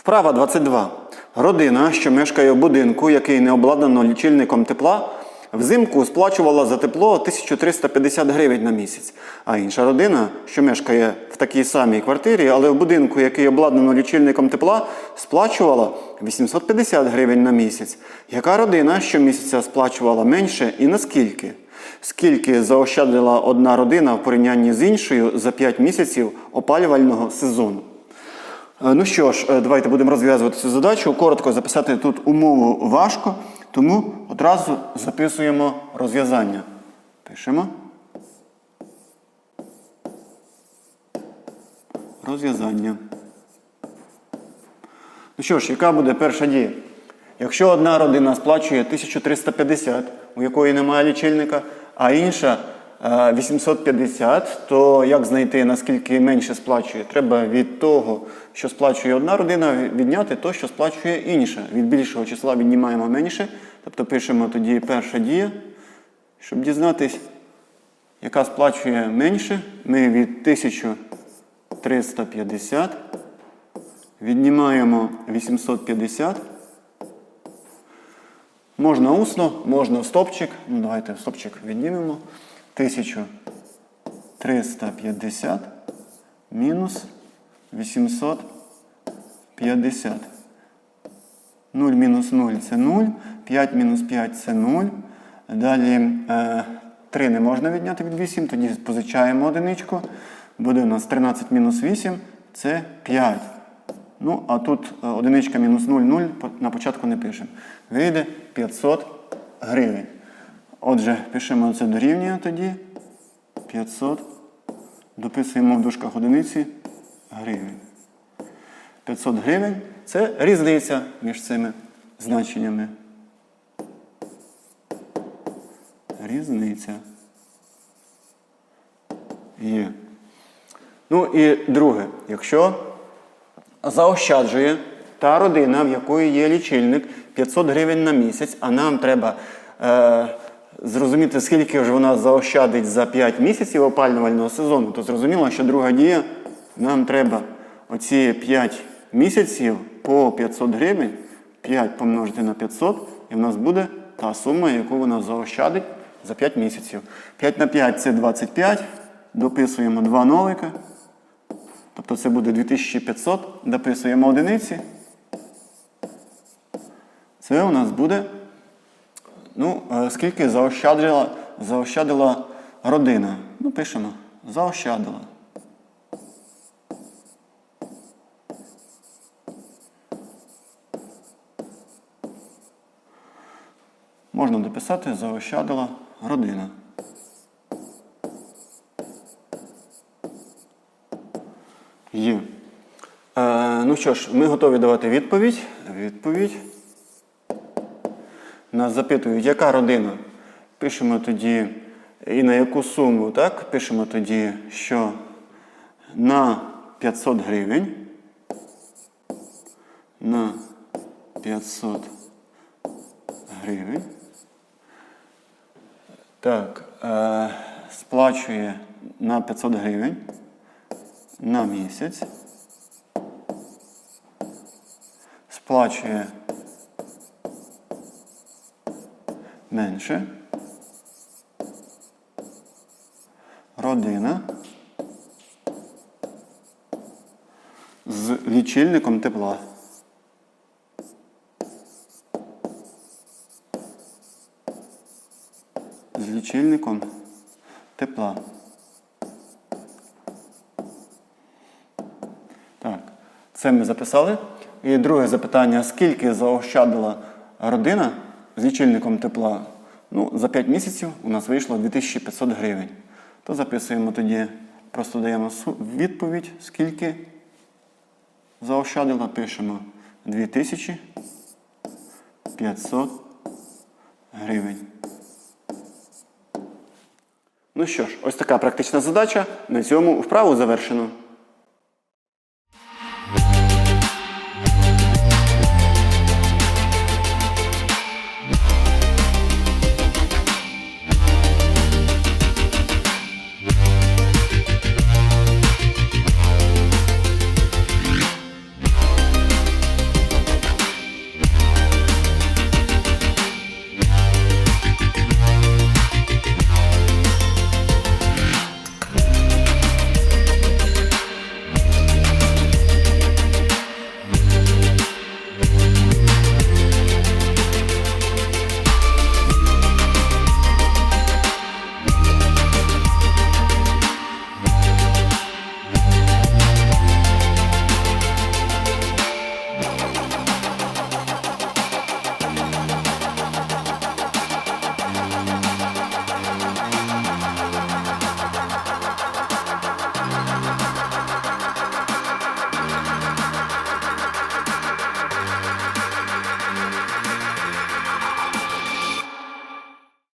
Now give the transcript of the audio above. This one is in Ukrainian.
Вправа 22. Родина, що мешкає в будинку, який не обладнано лічильником тепла, взимку сплачувала за тепло 1350 гривень на місяць. А інша родина, що мешкає в такій самій квартирі, але в будинку, який обладнано лічильником тепла, сплачувала 850 гривень на місяць. Яка родина щомісяця сплачувала менше і наскільки? Скільки заощадила одна родина в порівнянні з іншою за 5 місяців опалювального сезону? Е, Ну що ж, е, давайте будемо розв'язувати цю задачу. Коротко записати тут умову важко, тому одразу записуємо розв'язання. Пишемо. Розв'язання. Ну що ж, яка буде перша дія? Якщо одна родина сплачує 1350, у якої немає лічильника, а інша 850, то як знайти, наскільки менше сплачує? Треба від того, що сплачує одна родина, відняти то, що сплачує інша. Від більшого числа віднімаємо менше. Тобто пишемо тоді перша дія. Щоб дізнатись, яка сплачує менше, ми від 1350 віднімаємо 850. Можна усно, можна в стопчик. Ну, давайте в стопчик віднімемо. 1350 мінус 850. 0 мінус 0 це 0. 5 мінус 5 це 0. Далі е, 3 не можна відняти від 8, тоді позичаємо одиничку. Буде у нас 13 мінус 8 це 5. Ну, а тут е, одиничка мінус 0, 0 на початку не пишемо. Вийде 500 гривень. Отже, пишемо це дорівнює тоді. 500. Дописуємо в дужках одиниці гривень. 500 гривень це різниця між цими значеннями. Різниця. Є. Ну і друге, якщо заощаджує та родина, в якої є лічильник 500 гривень на місяць, а нам треба е, зрозуміти, скільки ж вона заощадить за 5 місяців опалювального сезону, то зрозуміло, що друга дія, нам треба оці 5 місяців по 500 гривень, 5 помножити на 500, і в нас буде та сума, яку вона заощадить за 5 місяців. 5 на 5 це 25, дописуємо 2 нолика. Тобто це буде 2500, дописуємо одиниці. Це у нас буде, ну, е, скільки заощадила, заощадила родина. Ну, пишемо, заощадила. Можна дописати, заощадила родина. Є. Е, ну що ж, ми готові давати відповідь. Відповідь. Нас запитують, яка родина? Пишемо тоді і на яку суму, так? Пишемо тоді, що на 500 гривень. На 500 гривень. Так, е, сплачує на 500 гривень на місяць. Сплачує менше. Родина з лічильником тепла. З лічильником тепла. Так, це ми записали. І друге запитання: скільки заощадила родина з лічильником тепла? Ну, за 5 місяців у нас вийшло 2500 гривень. То записуємо тоді, просто даємо відповідь, скільки заощадила, пишемо 2500 гривень. Ну що ж, ось така практична задача. На цьому вправу завершено.